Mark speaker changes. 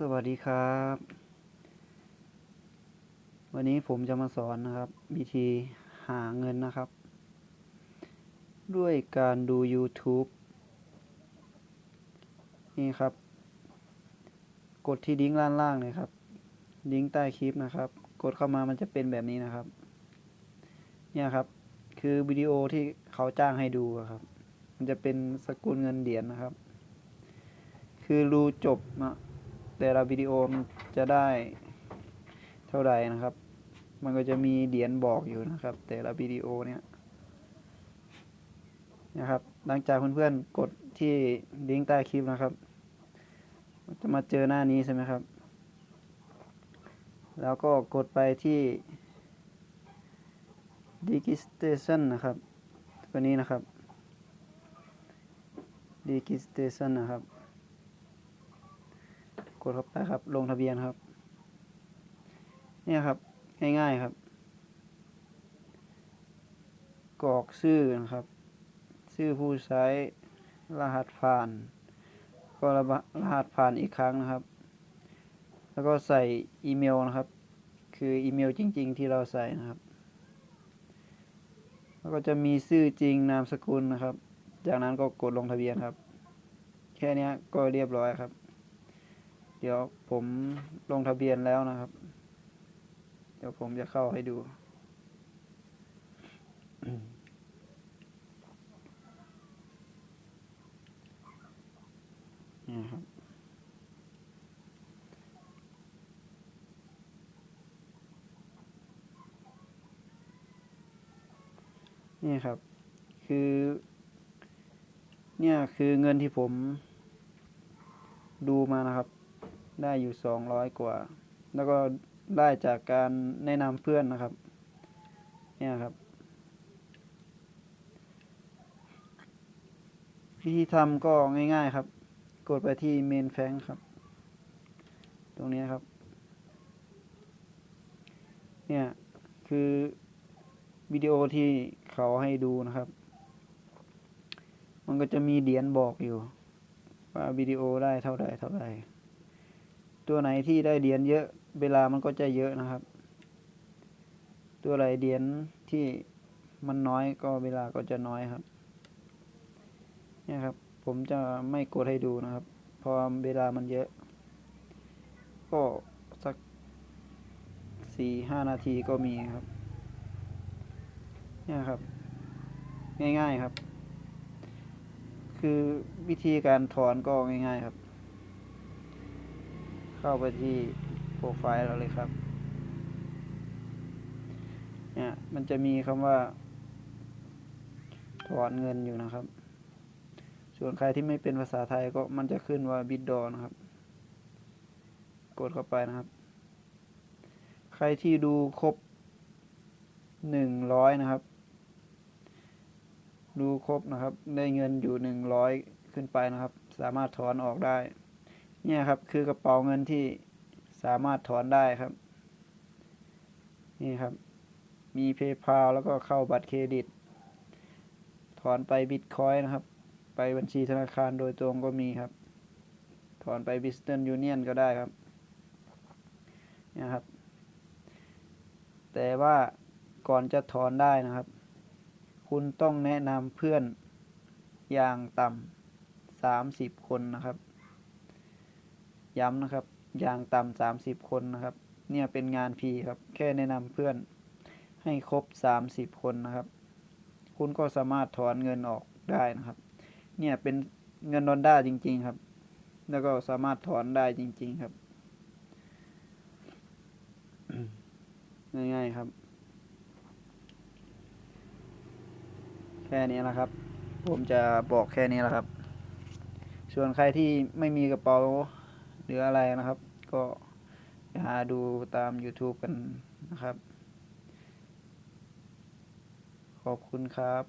Speaker 1: สวัสดีครับ วันนี้ผมจะมาสอนนะครับ วิธีหาเงินนะครับ ด้วยการดู YouTube นี่ครับ กดที่ลิงก์ด้านล่างเลยครับ ลิงก์ใต้คลิปนะครับ กดเข้ามามันจะเป็นแบบนี้นะครับ เนี่ยครับ คือวิดีโอที่เขาจ้างให้ดูอะครับ มันจะเป็นสกุลเงินเหรียญนะครับ คือรูจบอะ แต่ละวิดีโอมันจะได้เท่าไหร่นะครับ มันก็จะมีเหรียญบอกอยู่นะครับ แต่ละวิดีโอเนี่ยนะครับ หลังจากเพื่อนๆกดที่ลิงก์ใต้คลิปนะครับ จะมาเจอหน้านี้ใช่ไหมครับ แล้วก็กดไปที่ registration นะครับ ตัวนี้นะครับ registration นะครับ กดเข้าไปครับ ลงทะเบียนครับ เนี่ยครับ ง่ายๆครับ กรอกชื่อนะครับ ชื่อผู้ใช้รหัสผ่าน ก็รหัสผ่านอีกครั้งนะครับ แล้วก็ใส่อีเมลนะครับ คืออีเมลจริง ๆ ที่เราใส่นะครับ แล้วก็จะมีชื่อจริงนามสกุลนะครับ จากนั้นก็กดลงทะเบียนครับ แค่นี้ก็เรียบร้อยครับ ดี๋ยวผมลงทะเบียนแล้วนะครับ เดี๋ยวผมจะเข้าให้ดู นี่ครับ นี่ครับ คือ เนี่ยคือเงินที่ผมดูมานะครับ ได้อยู่สองร้อยกว่า แล้วก็ได้จากการแนะนำเพื่อนนะครับ เนี่ยครับ วิธีทำก็ง่ายๆครับ กดไปที่เมนแฟงครับ ตรงนี้ครับ เนี่ยคือวิดีโอที่เขาให้ดูนะครับ มันก็จะมีเหรียญบอกอยู่ ว่าวิดีโอได้เท่าใดเท่าใด ตัวไหนที่ได้เหรียญเยอะเวลามันก็จะเยอะนะครับ ตัวไหนเหรียญที่มันน้อยก็เวลาก็จะน้อยครับ เนี่ยครับ ผมจะไม่กดให้ดูนะครับพราะเวลามันเยอะ ก็สักสี่ห้านาทีก็มีครับ เนี่ยครับ ง่ายๆครับ คือวิธีการถอนก็ง่ายๆครับ เข้าไปที่โปรไฟล์เราเลยครับ เนี่ยมันจะมีคำว่า ถอนเงินอยู่นะครับ ส่วนใครที่ไม่เป็นภาษาไทยก็มันจะขึ้นว่าบิดดอนะครับ กดเข้าไปนะครับ ใครที่ดูครบหนึ่งร้อยนะครับ ดูครบนะครับ ได้เงินอยู่หนึ่งร้อยขึ้นไปนะครับ สามารถถอนออกได้ เนี่ยครับคือกระเป๋าเงินที่สามารถถอนได้ครับ นี่ครับ มี PayPal แล้วก็เข้าบัตรเครดิต ถอนไปบิตคอยนะครับ ไปบัญชีธนาคารโดยตรงก็มีครับ ถอนไป Western Union ก็ได้ครับนี่ครับ แต่ว่าก่อนจะถอนได้นะครับ คุณต้องแนะนำเพื่อนอย่างต่ำสามสิบคนนะครับ ย้ำนะครับ อย่างต่ำสามสิบคนนะครับ เนี่ยเป็นงานฟรีครับ แค่แนะนำเพื่อนให้ครบสามสิบคนนะครับ คุณก็สามารถถอนเงินออกได้นะครับ เนี่ยเป็นเงินดอลลาร์จริง ๆครับ แล้วก็สามารถถอนได้จริง ๆครับ ง่ายๆครับ แค่นี้นะครับ ผมจะบอกแค่นี้แหละครับ ส่วนใครที่ไม่มีกระเป๋า หรืออะไรนะครับ ก็หาดูตาม YouTube กันนะครับ ขอบคุณครับ